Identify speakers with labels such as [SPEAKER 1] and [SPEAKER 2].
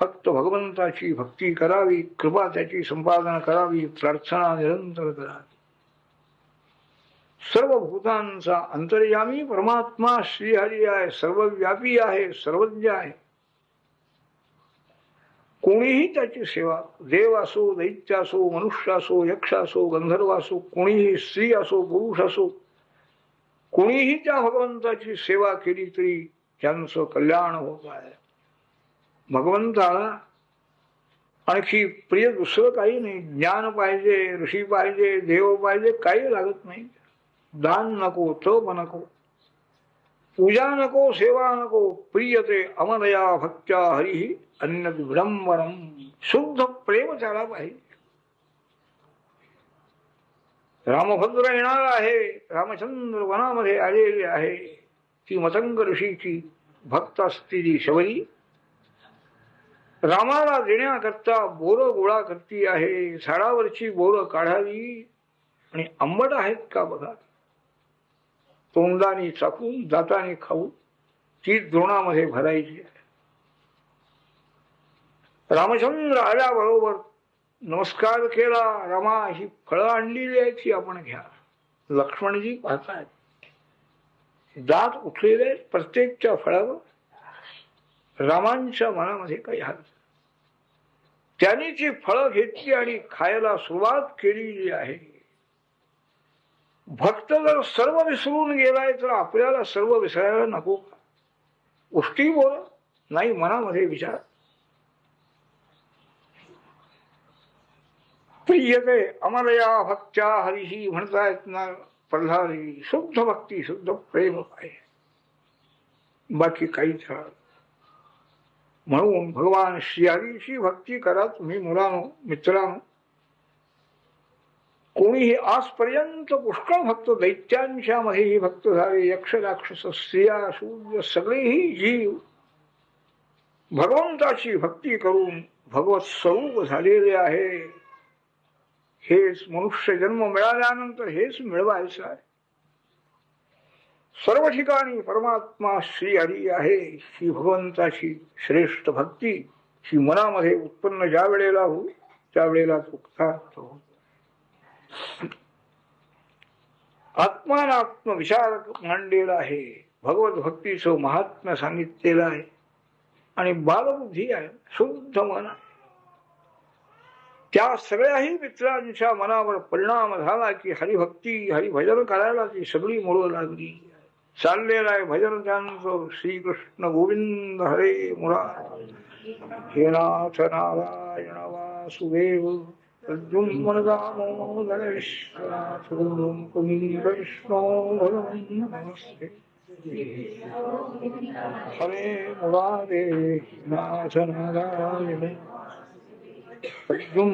[SPEAKER 1] फक्त भगवंताची भक्ती करावी कृपा त्याची संपादन करावी प्रार्थना निरंतर करावी. सर्व भूतांचा अंतर्यामी परमात्मा श्रीहरी आहे सर्वव्यापी आहे सर्वज्ञ आहे. कोणीही त्याची सेवा देव असो दैत्य असो मनुष्य असो यक्ष असो गंधर्व असो कोणीही स्त्री असो पुरुष असो कोणीही त्या भगवंताची सेवा केली तरी त्यांचं कल्याण होत आहे. भगवंताला आणखी प्रिय दुसरं काही नाही. ज्ञान पाहिजे ऋषी पाहिजे देव पाहिजे काही लागत नाही. दान नको तप नको. पूजा नको सेवा नको. प्रियते अमरया भक्त्या हरी अन्य विडंबरम शुद्ध प्रेम त्याला पाहिजे. रामभद्र येणार आहे. रामचंद्र वनामध्ये आलेले आहे. ती मतंग ऋषीची भक्त असलेली शबरी. रामाला देण्याकरता बोर गोळा करती आहे. झाडावरची बोर काढावी. आणि आंबट आहेत का बघा? तोंडाने चाकून दाताने खाऊन ती द्रोणामध्ये भरायची आहे. रामचंद्र आल्याबरोबर नमस्कार केला. रामा ही फळं आणलेली आहेत ती आपण घ्या. लक्ष्मणजी पाहतायत. दात उठलेले आहेत प्रत्येकच्या फळावर. रामांच्या मनामध्ये काही हल त्यांनी ती फळं घेतली आणि खायला सुरुवात केलेली आहे भक्त जर सर्व विसरून गेलाय तर आपल्याला सर्व विसरायला नको का? उष्टी बोल नाही मनामध्ये विचार. प्रियते अमरया भक्त्या हरिही म्हणतायत ना प्रल्हादी शुद्ध भक्ती शुद्ध प्रेम आहे. बाकी काही राहत म्हणून भगवान श्रीहरीची भक्ती करा तुम्ही मुलानो मित्रांनो कोणीही आजपर्यंत पुष्कळ भक्त दैत्यांच्या मध्येही भक्त झाले यक्ष राक्षस स्त्रिया सूर्य सगळेही जीव भगवंताची भक्ती करून भगवत स्वरूप झालेले आहे. हेच मनुष्य जन्म मिळाल्यानंतर हेच मिळवायचं आहे. सर्व ठिकाणी परमात्मा श्री हरी आहे ही भगवंताची श्रेष्ठ भक्ती ही मनामध्ये उत्पन्न ज्या वेळेला होईल त्यावेळेला कृतार्थ हो आत्मानात्म विचार मांडलेला आहे भगवत भक्तीचं महात्म्य सांगितलेलं आहे आणि बालबुद्धी आहे शुद्ध मन आहे. त्या सगळ्याही मित्रांच्या मनावर परिणाम झाला की हरिभक्ती हरिभजन करायला ती सगळी मुळं लागली. चाललेलं आहे भजन त्यांचं श्रीकृष्ण गोविंद हरे मुरा हे नाथ नारायण वासुदेव अर्जुन दामोदर विश्वनाथ कृष्णो भगवन् नमस्ते। हरे मुरारे नाथ नारायण। अर्जुन